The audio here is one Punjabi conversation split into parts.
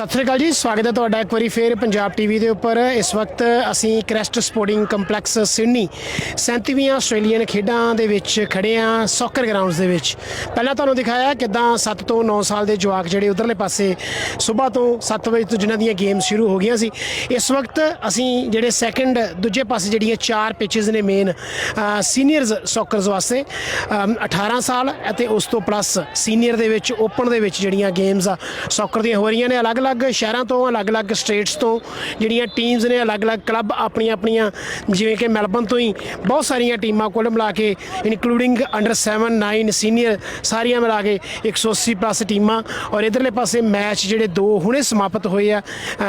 ਸਤਿ ਸ੍ਰੀ ਅਕਾਲ ਜੀ ਸਵਾਗਤ ਹੈ ਤੁਹਾਡਾ ਇੱਕ ਵਾਰੀ ਫੇਰ ਪੰਜਾਬ ਟੀਵੀ ਦੇ ਉੱਪਰ। ਇਸ ਵਕਤ ਅਸੀਂ ਕ੍ਰੈਸਟ ਸਪੋਰਟਿੰਗ ਕੰਪਲੈਕਸ ਸਿਡਨੀ 37ਵੀਆਂ ਆਸਟ੍ਰੇਲੀਅਨ ਖੇਡਾਂ ਦੇ ਵਿੱਚ ਖੜੇ ਆ ਸੌਕਰ ਗਰਾਊਂਡਸ ਦੇ ਵਿੱਚ। ਪਹਿਲਾਂ ਤੁਹਾਨੂੰ ਦਿਖਾਇਆ ਕਿਦਾਂ 7 ਤੋਂ 9 ਸਾਲ ਦੇ ਜਵਾਕ ਜਿਹੜੇ ਉਧਰਲੇ ਪਾਸੇ ਸਵੇਰ ਤੋਂ 7 ਵਜੇ ਤੋਂ ਜਿਨ੍ਹਾਂ ਦੀਆਂ ਗੇਮਸ ਸ਼ੁਰੂ ਹੋ ਗਈਆਂ ਸੀ ਇਸ ਵਕਤ ਅਸੀਂ ਜਿਹੜੇ ਸੈਕੰਡ ਦੂਜੇ ਪਾਸੇ ਜਿਹੜੀਆਂ ਚਾਰ ਪਿਚਸ ਨੇ ਮੇਨ ਸੀਨੀਅਰਸ ਸੌਕਰਸ ਵਾਸਤੇ ਅਮ, 18 ਸਾਲ ਅਤੇ ਉਸ ਤੋਂ ਪਲੱਸ ਸੀਨੀਅਰ ਦੇ ਵਿੱਚ ਓਪਨ ਦੇ ਵਿੱਚ ਜਿਹੜੀਆਂ ਗੇਮਸ ਆ ਸੌਕਰ ਦੀਆਂ ਹੋ ਰਹੀਆਂ ਨੇ ਅਲੱਗ-ਅਲੱਗ। ਅਲੱਗ ਸ਼ਹਿਰਾਂ ਤੋਂ, ਅਲੱਗ-ਅਲੱਗ ਸਟੇਟਸ ਤੋਂ ਜਿਹੜੀਆਂ ਟੀਮਸ ਨੇ ਅਲੱਗ-ਅਲੱਗ ਕਲੱਬ ਆਪਣੀਆਂ ਆਪਣੀਆਂ, ਜਿਵੇਂ ਕਿ ਮੈਲਬਨ ਤੋਂ ਹੀ ਬਹੁਤ ਸਾਰੀਆਂ ਟੀਮਾਂ ਕੁੱਲ ਮਿਲਾ ਕੇ ਇਨਕਲੂਡਿੰਗ ਅੰਡਰ 7 9 ਸੀਨੀਅਰ ਸਾਰੀਆਂ ਮਿਲਾ ਕੇ 180 ਪਲੱਸ ਟੀਮਾਂ ਔਰ ਇਧਰਲੇ ਪਾਸੇ ਮੈਚ ਜਿਹੜੇ ਦੋ ਹੁਣੇ ਸਮਾਪਤ ਹੋਏ ਆ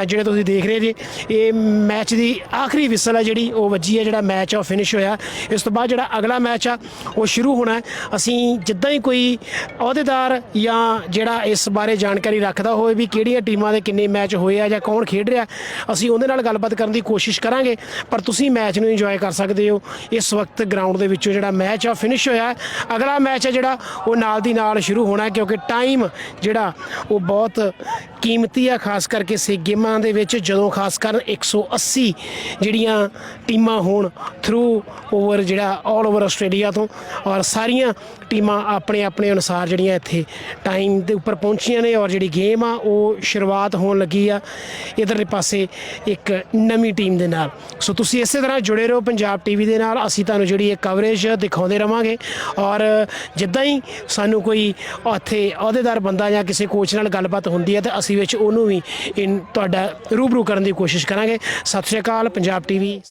ਜਿਹੜੇ ਤੁਸੀਂ ਦੇਖ ਰਹੇ ਜੀ, ਇਹ ਮੈਚ ਦੀ ਆਖਰੀ ਵਿਸਲ ਹੈ ਜਿਹੜੀ, ਉਹ ਵੱਜੀ ਹੈ ਜਿਹੜਾ ਮੈਚ ਆ, ਉਹ ਫਿਨਿਸ਼ ਹੋਇਆ। ਇਸ ਤੋਂ ਬਾਅਦ ਜਿਹੜਾ ਅਗਲਾ ਮੈਚ ਆ, ਉਹ ਸ਼ੁਰੂ ਹੋਣਾ ਅਸੀਂ ਜਿੱਦਾਂ ਹੀ ਕੋਈ ਅਹੁਦੇਦਾਰ ਜਾਂ ਜਿਹੜਾ ਇਸ ਬਾਰੇ ਜਾਣਕਾਰੀ ਰੱਖਦਾ ਹੋਵੇ ਵੀ ਕਿਹੜੀਆਂ ਟੀਮਾਂ ਦੇ ਕਿੰਨੇ ਮੈਚ ਹੋਏ ਆ ਜਾਂ ਕੌਣ ਖੇਡ ਰਿਹਾ, ਅਸੀਂ ਉਹਦੇ ਨਾਲ ਗੱਲਬਾਤ ਕਰਨ ਦੀ ਕੋਸ਼ਿਸ਼ ਕਰਾਂਗੇ, ਪਰ ਤੁਸੀਂ ਮੈਚ ਨੂੰ ਇੰਜੋਏ ਕਰ ਸਕਦੇ ਹੋ। ਇਸ ਵਕਤ ਗਰਾਊਂਡ ਦੇ ਵਿੱਚੋਂ ਜਿਹੜਾ ਮੈਚ ਆ ਫਿਨਿਸ਼ ਹੋਇਆ ਅਗਲਾ ਮੈਚ ਹੈ ਜਿਹੜਾ, ਉਹ ਨਾਲ ਦੀ ਨਾਲ ਸ਼ੁਰੂ ਹੋਣਾ ਕਿਉਂਕਿ ਟਾਈਮ ਜਿਹੜਾ, ਉਹ ਬਹੁਤ ਕੀਮਤੀ ਆ, ਖਾਸ ਕਰਕੇ ਸੇ ਗੇਮਾਂ ਦੇ ਵਿੱਚ ਜਦੋਂ ਖਾਸ ਕਰ 180 ਜਿਹੜੀਆਂ ਟੀਮਾਂ ਹੋਣ ਥਰੂ ਓਵਰ ਜਿਹੜਾ 올 ਓਵਰ ਆਸਟ੍ਰੇਲੀਆ ਤੋਂ ਔਰ ਸਾਰੀਆਂ ਟੀਮਾਂ ਆਪਣੇ ਆਪਣੇ ਅਨੁਸਾਰ ਜਿਹੜੀਆਂ ਇੱਥੇ ਟਾਈਮ ਦੇ ਉੱਪਰ ਪਹੁੰਚੀਆਂ ਨੇ ਔਰ ਜਿਹੜੀ ਗੇਮ ਆ, ਉਹ ਸ਼ੁਰੂਆਤ ਹੋਣ ਲੱਗੀ ਆ। ਇਧਰਲੇ ਪਾਸੇ ਇੱਕ ਨਵੀਂ ਟੀਮ ਦੇ ਨਾਲ। ਸੋ ਤੁਸੀਂ ਇਸੇ ਤਰ੍ਹਾਂ ਜੁੜੇ ਰਹੋ ਪੰਜਾਬ ਟੀਵੀ ਦੇ ਨਾਲ। ਅਸੀਂ ਤੁਹਾਨੂੰ ਜਿਹੜੀ ਇਹ ਕਵਰੇਜ ਦਿਖਾਉਂਦੇ ਰਵਾਂਗੇ ਔਰ ਜਿੱਦਾਂ ਹੀ ਸਾਨੂੰ ਕੋਈ ਉੱਥੇ ਅਹੁਦੇਦਾਰ ਬੰਦਾ ਜਾਂ ਕਿਸੇ ਕੋਚ ਨਾਲ ਗੱਲਬਾਤ ਹੁੰਦੀ ਹੈ ਤਾਂ ਅਸੀਂ ਵਿੱਚ ਉਹਨੂੰ ਵੀ ਤੁਹਾਡਾ ਰੂਬਰੂ ਕਰਨ ਦੀ ਕੋਸ਼ਿਸ਼ ਕਰਾਂਗੇ। ਸਤਿ ਸ਼੍ਰੀ ਅਕਾਲ, ਪੰਜਾਬ ਟੀਵੀ।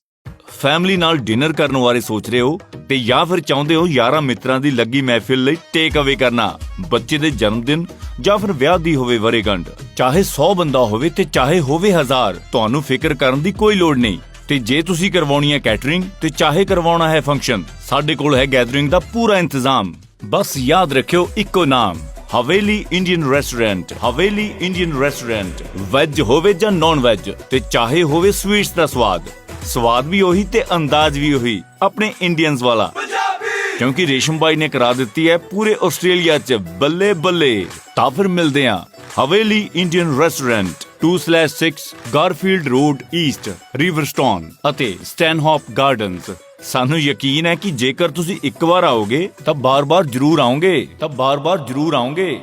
ਫੈਮਿਲੀ ਨਾਲ ਡਿਨਰ ਕਰਨ ਬਾਰੇ ਸੋਚ ਰਹੇ ਹੋ ਤੇ ਜਾਂ ਫਿਰ ਚਾਹੁੰਦੇ ਹੋ ਯਾਰਾਂ ਮਿੱਤਰਾਂ ਦੀ ਲੱਗੀ ਮਹਿਫਿਲ ਲਈ ਟੇਕ ਅਵੇ ਕਰਨਾ। ਬੱਚੇ ਦੇ ਜਨਮ ਦਿਨ ਜਾਂ ਫਿਰ ਵਿਆਹ ਦੀ ਹੋਵੇ ਵਰੇਗੰਢ ਚਾਹੇ 100 ਬੰਦਾ ਹੋਵੇ ਤੇ ਚਾਹੇ ਹੋਵੇ ਹਜ਼ਾਰ, ਤੁਹਾਨੂੰ ਫਿਕਰ ਕਰਨ ਦੀ ਕੋਈ ਲੋੜ ਨਹੀਂ। ਤੇ ਜੇ ਤੁਸੀਂ ਕਰਵਾਉਣੀ ਹੈ ਕੈਟਰਿੰਗ ਤੇ ਚਾਹੇ ਕਰਵਾਉਣਾ ਹੈ ਫੰਕਸ਼ਨ ਸਾਡੇ ਕੋਲ ਹੈ ਗੈਦਰਿੰਗ ਦਾ ਪੂਰਾ ਇੰਤਜ਼ਾਮ। ਬਸ ਯਾਦ ਰੱਖਿਓ ਇੱਕੋ ਨਾਮ Haveli Indian restaurant Haveli Indian restaurant. Veg ਹੋਵੇ ਜਾਂ ਨਾਨ ਵੈਜ ਤੇ ਚਾਹੇ ਹੋਵੇ ਸਵੀਟਸ ਦਾ ਸਵਾਦ। ਸਵਾਦ ਵੀ ਉਹੀ ਤੇ ਅੰਦਾਜ਼ ਵੀ ਉਹੀ ਆਪਣੇ ਇੰਡੀਅਨਸ ਵਾਲਾ। ਕਿਉਂਕਿ ਰੇਸ਼ਮ ਬਾਈ ਨੇ ਕਰਾ ਦਿੱਤੀ ਹੈ ਪੂਰੇ ਆਸਟ੍ਰੇਲੀਆ 'ਚ ਬੱਲੇ ਬੱਲੇ। ਤਾਂ ਫਿਰ ਮਿਲਦੇ ਹਾਂ Haveli Indian restaurant. 2/6 Garfield Road East Riverstone ਅਤੇ ਸਟੈਨਹੌਪ ਗਾਰਡਨਸ ਸਾਨੂੰ ਯਕੀਨ ਹੈ ਕਿ ਜੇਕਰ ਤੁਸੀਂ ਇੱਕ ਵਾਰ ਆਓਗੇ, ਤਾਂ ਬਾਰ-ਬਾਰ ਜ਼ਰੂਰ ਆਓਗੇ, ਤਾਂ ਬਾਰ-ਬਾਰ ਜ਼ਰੂਰ ਆਓਗੇ।